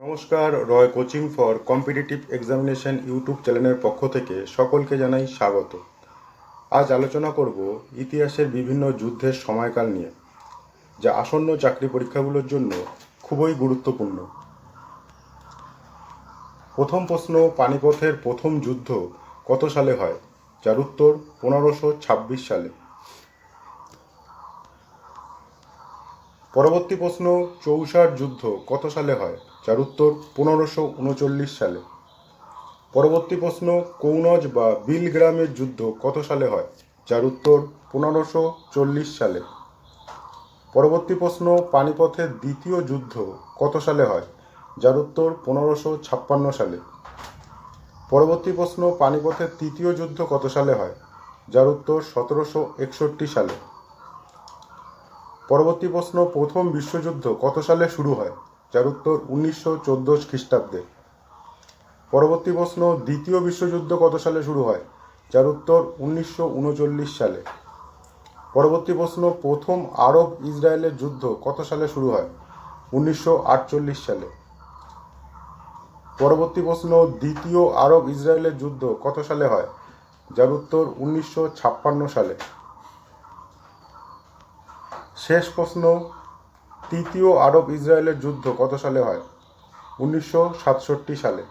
নমস্কার, Roy coaching for competitive examination YouTube চ্যানেলের পক্ষ থেকে সকলকে জানাই স্বাগত। আজ আলোচনা করব ইতিহাসের বিভিন্ন যুদ্ধের সময়কাল নিয়ে, যা আসন্ন চাকরি পরীক্ষাগুলোর জন্য খুবই গুরুত্বপূর্ণ। প্রথম প্রশ্ন, পানিপথের প্রথম যুদ্ধ কত সালে হয়? যার উত্তর, পনেরোশো ছাব্বিশ সালে। পরবর্তী প্রশ্ন চৌসার যুদ্ধ কত সালে হয়? যার উত্তর পনেরোশো উনচল্লিশ সালে। পরবর্তী প্রশ্ন, কৌনজ বা বিলগ্রামের যুদ্ধ কত সালে হয়? যার উত্তর পনেরোশো চল্লিশ সালে। পরবর্তী প্রশ্ন, পানিপথের দ্বিতীয় যুদ্ধ কত সালে হয়? যার উত্তর পনেরোশো ছাপ্পান্ন সালে। পরবর্তী প্রশ্ন, পানিপথের তৃতীয় যুদ্ধ কত সালে হয়? যার উত্তর সতেরোশো একষট্টি সালে। পরবর্তী প্রশ্ন, প্রথম বিশ্বযুদ্ধ কত সালে শুরু হয়? যার উত্তর উনিশশো চোদ্দ খ্রিস্টাব্দে। পরবর্তী প্রশ্ন, দ্বিতীয় বিশ্বযুদ্ধ কত সালে শুরু হয়? যার উত্তর উনিশশো উনচল্লিশ সালে। পরবর্তী প্রশ্ন, প্রথম আরব ইসরায়েলের যুদ্ধ কত সালে শুরু হয়? উনিশশো আটচল্লিশ সালে। পরবর্তী প্রশ্ন, দ্বিতীয় আরব ইসরায়েলের যুদ্ধ কত সালে হয়? যার উত্তর উনিশশো ছাপ্পান্ন সালে। শেষ প্রশ্ন তৃতীয় আরব ইসরায়েলের যুদ্ধ কত সালে হয়? উনিশশো সাতষট্টি সালে।